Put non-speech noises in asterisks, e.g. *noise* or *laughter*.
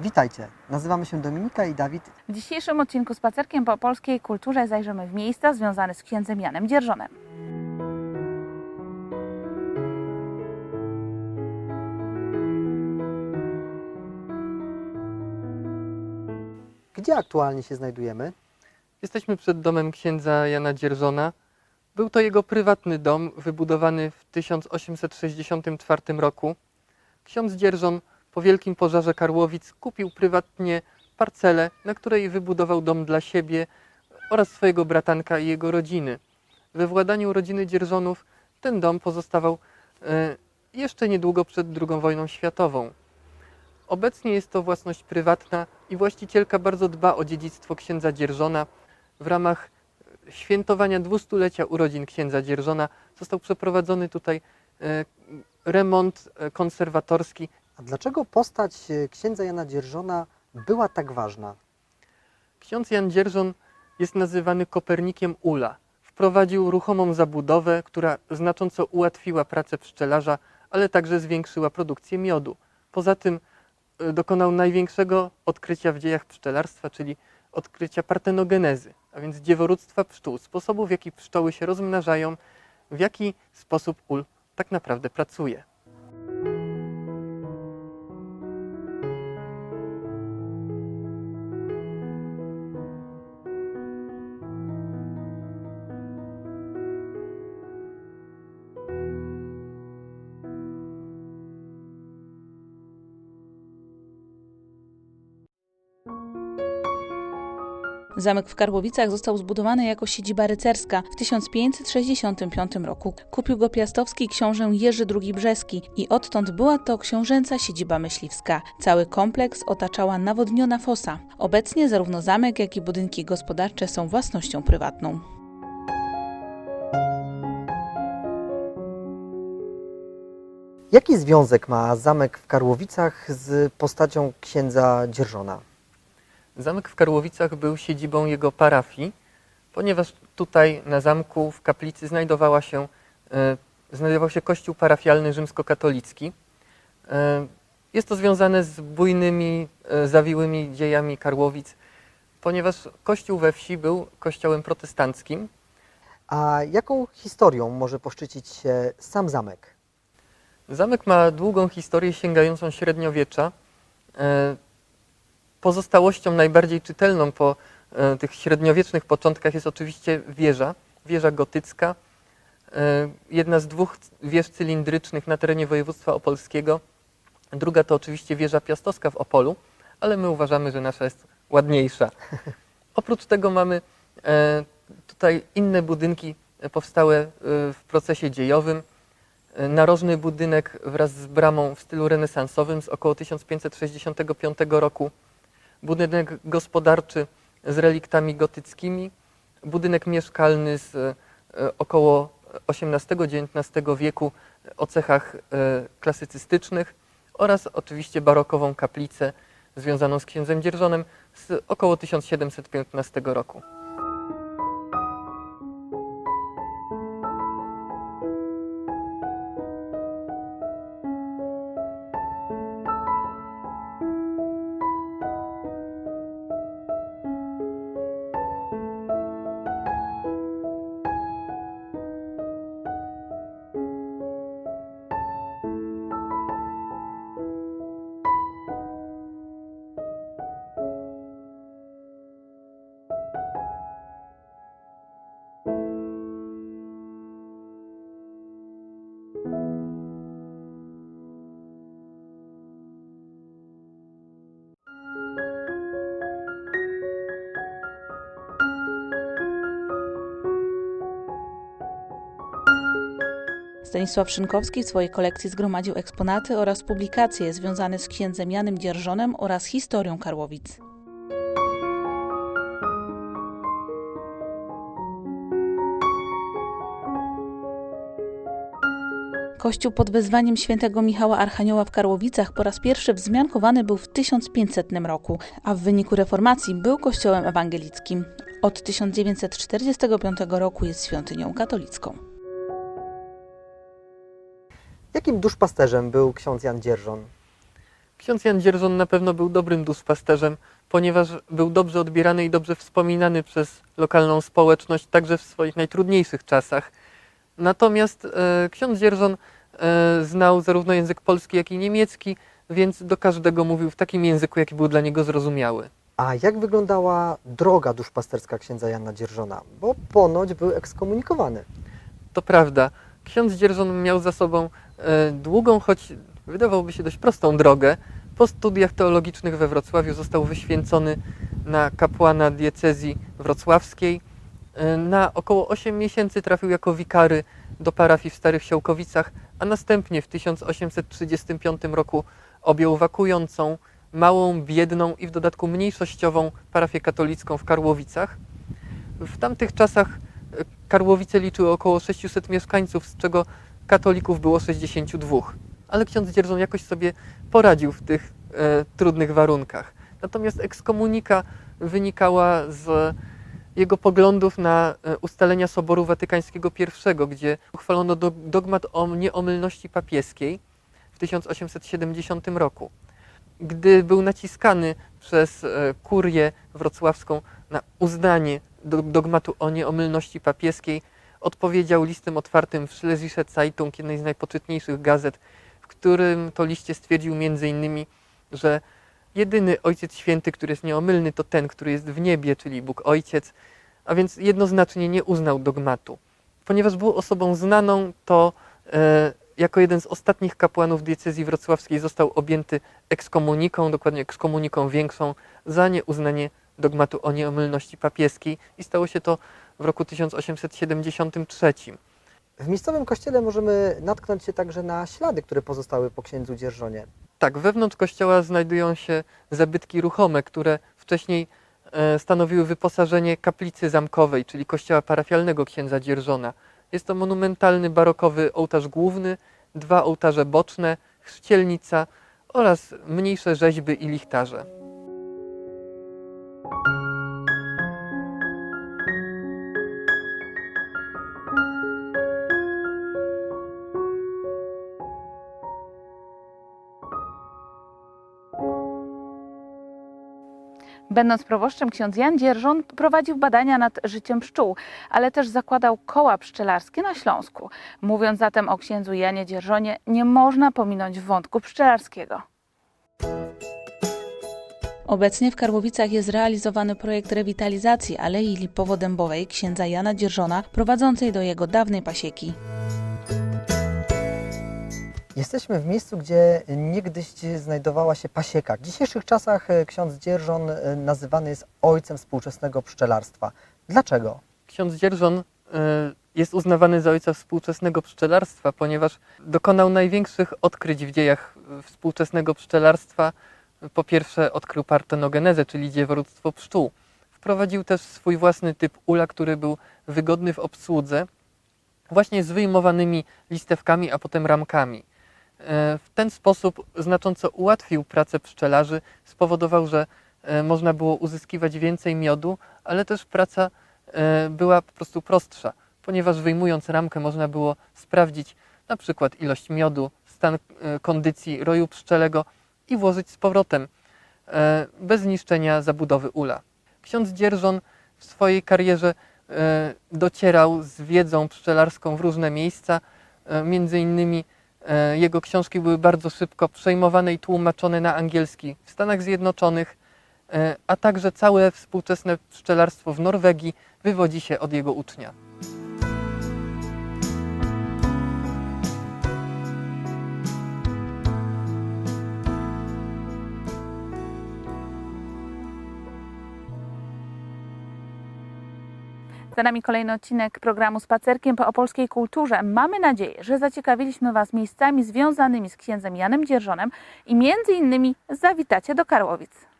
Witajcie, nazywamy się Dominika i Dawid. W dzisiejszym odcinku Spacerkiem po polskiej kulturze zajrzymy w miejsca związane z księdzem Janem Dzierżonem. Gdzie aktualnie się znajdujemy? Jesteśmy przed domem księdza Jana Dzierżona. Był to jego prywatny dom, wybudowany w 1864 roku. Ksiądz Dzierżon po wielkim pożarze Karłowic kupił prywatnie parcelę, na której wybudował dom dla siebie oraz swojego bratanka i jego rodziny. We władaniu rodziny Dzierżonów ten dom pozostawał e, jeszcze niedługo przed II wojną światową. Obecnie jest to własność prywatna i właścicielka bardzo dba o dziedzictwo księdza Dzierżona. W ramach świętowania dwustulecia urodzin księdza Dzierżona został przeprowadzony tutaj e, remont e, konserwatorski. A dlaczego postać e, księdza Jana Dzierżona była tak ważna? Ksiądz Jan Dzierżon jest nazywany Kopernikiem Ula. Wprowadził ruchomą zabudowę, która znacząco ułatwiła pracę pszczelarza, ale także zwiększyła produkcję miodu. Poza tym e, dokonał największego odkrycia w dziejach pszczelarstwa, czyli odkrycia partenogenezy, a więc dzieworództwa pszczół, sposobu w jaki pszczoły się rozmnażają, w jaki sposób ul tak naprawdę pracuje. Zamek w Karłowicach został zbudowany jako siedziba rycerska w 1565 roku. Kupił go piastowski książę Jerzy II Brzeski i odtąd była to książęca siedziba myśliwska. Cały kompleks otaczała nawodniona fosa. Obecnie zarówno zamek, jak i budynki gospodarcze są własnością prywatną. Jaki związek ma zamek w Karłowicach z postacią księdza Dzierżona? Zamek w Karłowicach był siedzibą jego parafii, ponieważ tutaj na zamku w kaplicy znajdowała się, e, znajdował się kościół parafialny rzymskokatolicki. E, Jest to związane z bujnymi, e, zawiłymi dziejami Karłowic, ponieważ kościół we wsi był kościołem protestanckim. A jaką historią może poszczycić się sam zamek? Zamek ma długą historię sięgającą średniowiecza. Pozostałością najbardziej czytelną po e, tych średniowiecznych początkach jest oczywiście wieża, wieża gotycka, e, jedna z dwóch wież cylindrycznych na terenie województwa opolskiego. Druga to oczywiście wieża piastowska w Opolu, ale my uważamy, że nasza jest ładniejsza. *laughs* Oprócz tego mamy e, tutaj inne budynki powstałe w procesie dziejowym. Narożny budynek wraz z bramą w stylu renesansowym z około 1565 roku. Budynek gospodarczy z reliktami gotyckimi. Budynek mieszkalny z e, około XVIII-XIX wieku o cechach e, klasycystycznych oraz oczywiście barokową kaplicę związaną z księdzem Dzierżonem z około 1715 roku. Stanisław Szynkowski w swojej kolekcji zgromadził eksponaty oraz publikacje związane z księdzem Janem Dzierżonem oraz historią Karłowic. Kościół pod wezwaniem świętego Michała Archanioła w Karłowicach po raz pierwszy wzmiankowany był w 1500 roku, a w wyniku reformacji był kościołem ewangelickim. Od 1945 roku jest świątynią katolicką. Jakim duszpasterzem był ksiądz Jan Dzierżon? Ksiądz Jan Dzierżon na pewno był dobrym duszpasterzem, ponieważ był dobrze odbierany i dobrze wspominany przez lokalną społeczność, także w swoich najtrudniejszych czasach. Natomiast e, ksiądz Dzierżon e, znał zarówno język polski, jak i niemiecki, więc do każdego mówił w takim języku, jaki był dla niego zrozumiały. A jak wyglądała droga duszpasterska księdza Jana Dzierżona? Bo ponoć był ekskomunikowany. To prawda, ksiądz Dzierżon miał za sobą długą, choć wydawałoby się dość prostą drogę. Po studiach teologicznych we Wrocławiu został wyświęcony na kapłana diecezji wrocławskiej. E, Na około 8 miesięcy trafił jako wikary do parafii w Starych Siołkowicach, a następnie w 1835 roku objął wakującą, małą, biedną i w dodatku mniejszościową parafię katolicką w Karłowicach. W tamtych czasach e, Karłowice liczyły około 600 mieszkańców, z czego katolików było 62. Ale ksiądz Dzierżon jakoś sobie poradził w tych e, trudnych warunkach. Natomiast ekskomunika wynikała z jego poglądów na e, ustalenia Soboru Watykańskiego I, gdzie uchwalono do, dogmat o nieomylności papieskiej w 1870 roku. Gdy był naciskany przez e, kurię wrocławską na uznanie do- dogmatu o nieomylności papieskiej, odpowiedział listem otwartym w Schlesische Zeitung, jednej z najpoczytniejszych gazet, w którym to liście stwierdził m.in., że jedyny Ojciec Święty, który jest nieomylny, to ten, który jest w niebie, czyli Bóg Ojciec, a więc jednoznacznie nie uznał dogmatu. Ponieważ był osobą znaną, to e, jako jeden z ostatnich kapłanów diecezji wrocławskiej został objęty ekskomuniką, dokładnie ekskomuniką większą, za nieuznanie dogmatu o nieomylności papieskiej i stało się to w roku 1873. W miejscowym kościele możemy natknąć się także na ślady, które pozostały po księdzu Dzierżonie. Tak, wewnątrz kościoła znajdują się zabytki ruchome, które wcześniej e, stanowiły wyposażenie kaplicy zamkowej, czyli kościoła parafialnego księdza Dzierżona. Jest to monumentalny barokowy ołtarz główny, dwa ołtarze boczne, chrzcielnica oraz mniejsze rzeźby i lichtarze. Będąc proboszczem, ksiądz Jan Dzierżon prowadził badania nad życiem pszczół, ale też zakładał koła pszczelarskie na Śląsku. Mówiąc zatem o księdzu Janie Dzierżonie, nie można pominąć wątku pszczelarskiego. Obecnie w Karłowicach jest realizowany projekt rewitalizacji Alei Lipowo-Dębowej księdza Jana Dzierżona, prowadzącej do jego dawnej pasieki. Jesteśmy w miejscu, gdzie niegdyś znajdowała się pasieka. W dzisiejszych czasach e, ksiądz Dzierżon e, nazywany jest ojcem współczesnego pszczelarstwa. Dlaczego? Ksiądz Dzierżon e, jest uznawany za ojca współczesnego pszczelarstwa, ponieważ dokonał największych odkryć w dziejach współczesnego pszczelarstwa. Po pierwsze odkrył partenogenezę, czyli dzieworództwo pszczół. Wprowadził też swój własny typ ula, który był wygodny w obsłudze, właśnie z wyjmowanymi listewkami, a potem ramkami. E, W ten sposób znacząco ułatwił pracę pszczelarzy, spowodował, że e, można było uzyskiwać więcej miodu, ale też praca e, była po prostu prostsza, ponieważ wyjmując ramkę można było sprawdzić na przykład ilość miodu, stan kondycji roju pszczelego i włożyć z powrotem bez zniszczenia zabudowy ula. Ksiądz Dzierżon w swojej karierze docierał z wiedzą pszczelarską w różne miejsca, między innymi jego książki były bardzo szybko przejmowane i tłumaczone na angielski w Stanach Zjednoczonych, e, a także całe współczesne pszczelarstwo w Norwegii wywodzi się od jego ucznia. Za nami kolejny odcinek programu Spacerkiem po opolskiej kulturze. Mamy nadzieję, że zaciekawiliśmy Was miejscami związanymi z księdzem Janem Dzierżonem i między innymi zawitacie do Karłowic.